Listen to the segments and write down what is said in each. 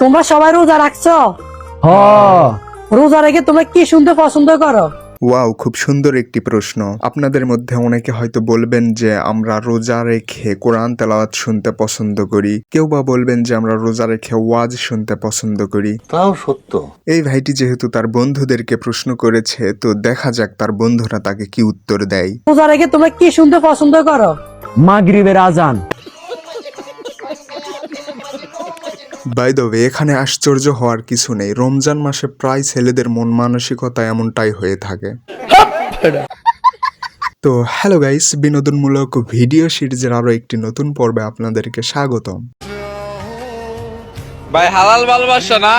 তোমরা সবাই রোজা রাখছো? হ রোজা রেখে তোমরা কি শুনতে পছন্দ করো? ওয়াও খুব সুন্দর একটি প্রশ্ন। আপনাদের মধ্যে অনেকে হয়তো বলবেন যে আমরা রোজা রেখে কোরআন তেলাওয়াত শুনতে পছন্দ করি। কেউ বা বলবেন যে আমরা রোজা রেখে ওয়াজ শুনতে পছন্দ করি। তাও সত্য। এই ভাইটি যেহেতু তার বন্ধুদেরকে প্রশ্ন করেছে তো দেখা যাক তার বন্ধুরা তাকে কি উত্তর দেয়। রোজা রেখে তোমরা কি শুনতে পছন্দ করো? মাগরিবের আজান। বাই ওয়ে এখানে আশ্চর্য হওয়ার কিছু নেই। রমজান মাসে প্রায় ছেলেদের মন মানসিকতা এমনটাই হয়ে থাকে। তো হ্যালো গাইস বিনোদনমূলক ভিডিও সিরিজের আরও একটি নতুন পর্বে আপনাদেরকে স্বাগতম। ভাই, হালাল ভালোবাসা না?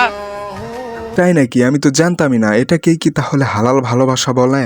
তাই নাকি? আমি তো জানতামই না। এটাকেই কি তাহলে হালাল ভালোবাসা বলে?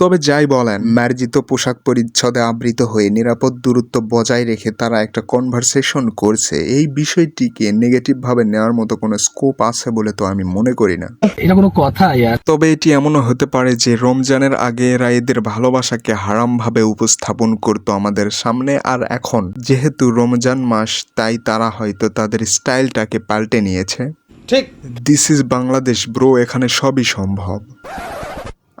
তবে যাই বলেন মার্জিত পোশাক পরিচ্ছদে আবৃত হয়ে নিরাপদ দূরত্ব বজায় রেখে তারা একটা কনভারসেশন করছে। এই বিষয়টিকে নেগেটিভ ভাবে নেওয়ার মতো কোনো স্কোপ আছে বলে তো আমি মনে করি না। এটা কোনো কথা তবে এটি এমনও হতে পারে যে রমজানের আগে এরা এদের ভালোবাসাকে হারামভাবে উপস্থাপন করত আমাদের সামনে আর এখন। যেহেতু রমজান মাস তাই তারা হয়তো তাদের স্টাইলটাকে পাল্টে নিয়েছে। ঠিক। দিস ইজ বাংলাদেশ ব্রো এখানে সবই সম্ভব।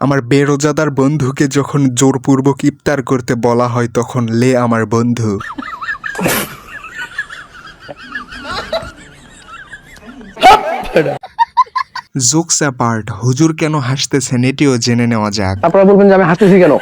আমার বেরোজাদার বন্ধুকে যখন জোরপূর্বক ইফতার করতে বলা হয় তখন লে আমার বন্ধু। জোকস অ্যাপার্ট হুজুর কেন হাসতেছেন এটিও জেনে নেওয়া যাক। আপনারা বলবেন যে আমি হাসতেছি কেন?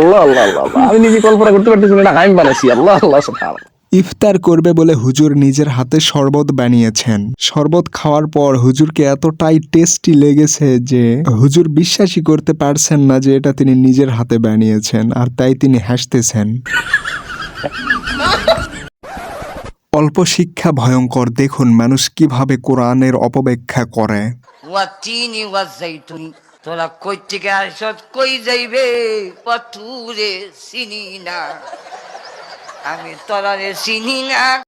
আল্লাহ আল্লাহ। আমি নিজে কল্পনা করতে পারতেছি না আমি বানাইছি। আল্লাহ আল্লাহ সুবহানাল্লাহ। ইফতার করবে বলে হুজুর নিজের হাতে শরবত বানিয়েছেন। শরবত খাওয়ার পর হুজুরকে এতটাই টেস্টি লেগেছে যে হুজুর বিশ্বাসই করতে পারছেন না যে এটা তিনি নিজের হাতে বানিয়েছেন আর তাই তিনি হাসতেছেন। অল্প শিক্ষা ভয়ঙ্কর, দেখুন মানুষ কীভাবে কোরআনের অপব্যাখ্যা করে। তোরা কই থেকে আসত কই যাইবে? পথুরে না। আমি তোরারে চিনি না।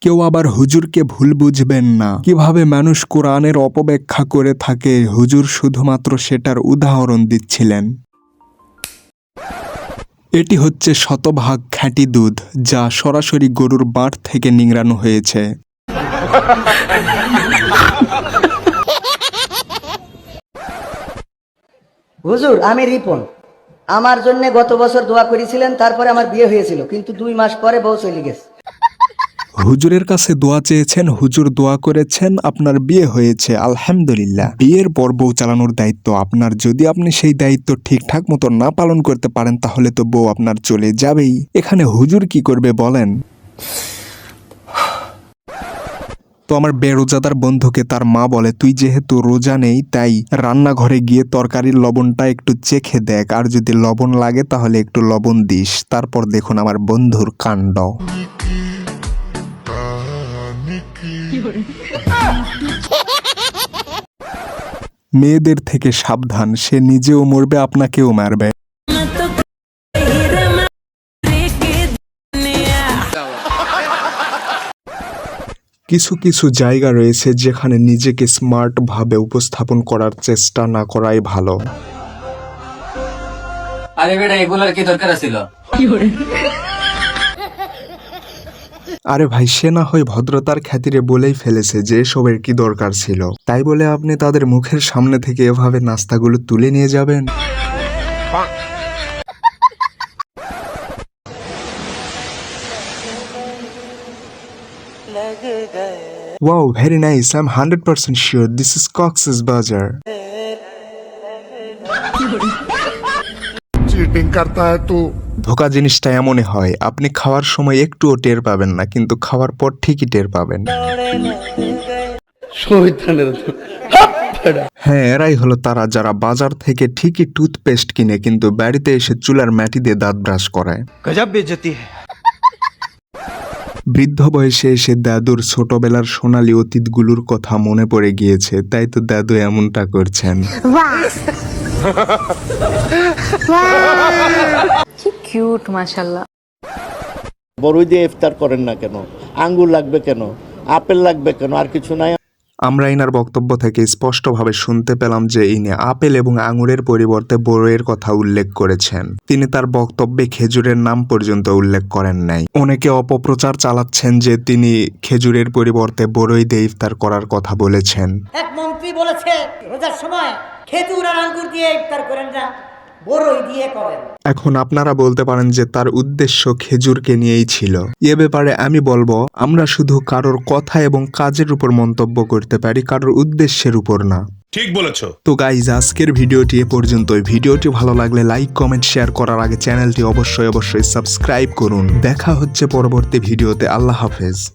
কেউ আবার হুজুরকে ভুল বুঝবেন না। কীভাবে মানুষ কোরআনের অপব্যাখ্যা করে থাকে হুজুর শুধুমাত্র সেটার উদাহরণ দিচ্ছিলেন। এটি হচ্ছে শতভাগ খাঁটি দুধ যা সরাসরি গরুর বাঁট থেকে নিংড়ানো হয়েছে। হুজুর আমি রিপন। আমার জন্য গত বছর দোয়া করেছিলেন, তারপরে আমার বিয়ে হয়েছিল, কিন্তু দুই মাস পরে বউ চলে গেছে। হুজুরের কাছে দোয়া চেয়েছেন, হুজুর দোয়া করেছেন, আপনার বিয়ে হয়েছে, আলহামদুলিল্লাহ। বিয়ের পর বউ চালানোর দায়িত্ব, আপনার যদি আপনি সেই দায়িত্ব ঠিকঠাক মতো না পালন করতে পারেন, তাহলে তো বউ আপনার চলে যাবেই। এখানে হুজুর কি করবে বলেন? তো আমার বেরোজাদার বন্ধুকে তার মা বলে, তুই যেহেতু রোজা নেই, তাই রান্নাঘরে গিয়ে তরকারির লবণটা একটু চেখে দেখ, আর যদি লবণ লাগে তাহলে একটু লবণ দিস। তারপর দেখুন আমার বন্ধুর কাণ্ড। মেয়েদের থেকে সাবধান, সে নিজেও মরবে, আপনাকেও মারবে। কিছু কিছু জায়গা রয়েছে যেখানে নিজেকে স্মার্ট ভাবে উপস্থাপন করার চেষ্টা না করাই ভালো। আরে বেটা এগুলার কি দরকার ছিল আরে ভাই সে না হয় ভদ্রতার খাতিরে বলেই ফেলেছে যে এসবের কি দরকার ছিল। তাই বলে আপনি তাদের মুখের সামনে থেকে এভাবে নাস্তাগুলো তুলে নিয়ে যাবেন? Wow, very nice. I'm 100% sure this is Cox's Bazar. ধোকা জিনিসটা এমনই হয় আপনি খাওয়ার সময় একটুও টের পাবেন না কিন্তু খাওয়ার পর ঠিকই টের পাবেন। হ্যাঁ এরাই হলো তারা যারা বাজার থেকে ঠিকই টুথপেস্ট কিনে কিন্তু বাড়িতে এসে চুলার ম্যাটি দিয়ে দাঁত ব্রাশ করায় গজব বেজতি বৃদ্ধ বয়সে এসে দাদুর ছোটবেলার সোনালী অতীতগুলোর কথা মনে পড়ে গিয়েছে তাই তো দাদু এমনটা করছেন। কিউট মাশাল্লাহ বড়ই দিয়ে ইফতার করেন না কেন? আঙ্গুর লাগবে কেন? আপেল লাগবে কেন? আর কিছু নাই? আমরা ইনার বক্তব্য থেকে স্পষ্টভাবে শুনতে পেলাম যে ইনি আপেল এবং আঙুরের পরিবর্তে বড়ইয়ের কথা উল্লেখ করেছেন। তিনি তার বক্তব্যে খেজুরের নাম পর্যন্ত উল্লেখ করেন নাই। অনেকে অপপ্রচার চালাচ্ছেন যে তিনি খেজুরের পরিবর্তে বড়ই দিয়ে ইফতার করার কথা বলেছেন। এক মন্ত্রী বলেছে, রোজার সময় খেজুর আর আঙ্গুর দিয়ে ইফতার করেন না। বড়ই দিয়ে করেন। এখন আপনারা বলতে পারেন যে তার উদ্দেশ্য খেজুরকে নিয়েই ছিল। এ ব্যাপারে আমি বলব আমরা শুধু কারোর কথা এবং কাজের উপর মন্তব্য করতে পারি কারোর উদ্দেশ্যের উপর না। ঠিক বলেছ। তো গাইজ আজকের ভিডিওটি এ পর্যন্তই। ভিডিওটি ভালো লাগলে লাইক কমেন্ট শেয়ার করার আগে চ্যানেলটি অবশ্যই অবশ্যই সাবস্ক্রাইব করুন। দেখা হচ্ছে পরবর্তী ভিডিওতে। আল্লাহ হাফেজ।